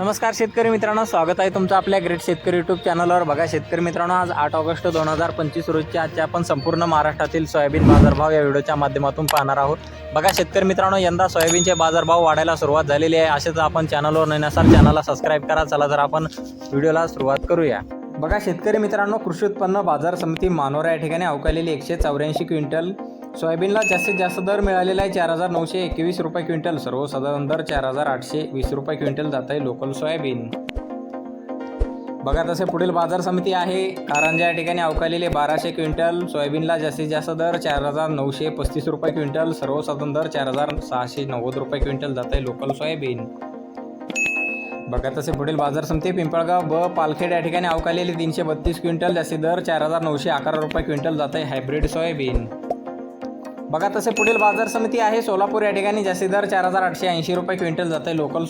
नमस्कार शेतकरी मित्रांनो स्वागत आहे तुमचं आपल्या ग्रेट शेतकरी यूट्यूब चॅनलवर बघा शेतकरी मित्रांनो आज आठ ऑगस्ट दोन हजार पंचवीस रोजच्या आजच्या आपण संपूर्ण महाराष्ट्रातील सोयाबीन बाजारभाव या व्हिडिओच्या माध्यमातून पाहणार आहोत. बघा शेतकरी मित्रांनो यंदा सोयाबीनचे बाजारभाव वाढायला सुरुवात झालेली आहे. असेच आपण चॅनलवर नसणार चॅनलला सबस्क्राईब करा. चला तर आपण व्हिडिओला सुरुवात करूया. बघा शेतकरी मित्रांनो कृषी उत्पन्न बाजार समिती मानोरा या ठिकाणी अवकालेली एकशे चौऱ्याऐंशी क्विंटल सोयाबीनला जास्तीत जास्त दर मिळालेला आहे चार हजार नऊशे एकवीस रुपये क्विंटल सर्वसाधारण दर चार हजार आठशे वीस रुपये क्विंटल जात आहे लोकल सोयाबीन. बघा तसे पुढील बाजार समिती आहे कारंजा या ठिकाणी अवकालेले बाराशे क्विंटल सोयाबीनला जास्तीत जास्त दर चार हजार नऊशे पस्तीस रुपये क्विंटल सर्वसाधारण दर चार हजार सहाशे नव्वद रुपये क्विंटल जात आहे लोकल सोयाबीन. बघा तसे पुढील बाजार समिती पिंपळगाव ब पालखेड या ठिकाणी अवकालेली तीनशे बत्तीस क्विंटल जास्ती दर चार हजार नऊशे अकरा रुपये क्विंटल जात आहे हायब्रिड सोयाबीन. बघा तसे पुढील बाजार समिती आहे सोलापूर या ठिकाणी जास्ती दर चार हजार आठशे ऐंशी रुपये क्विंटल जात आहे लोकल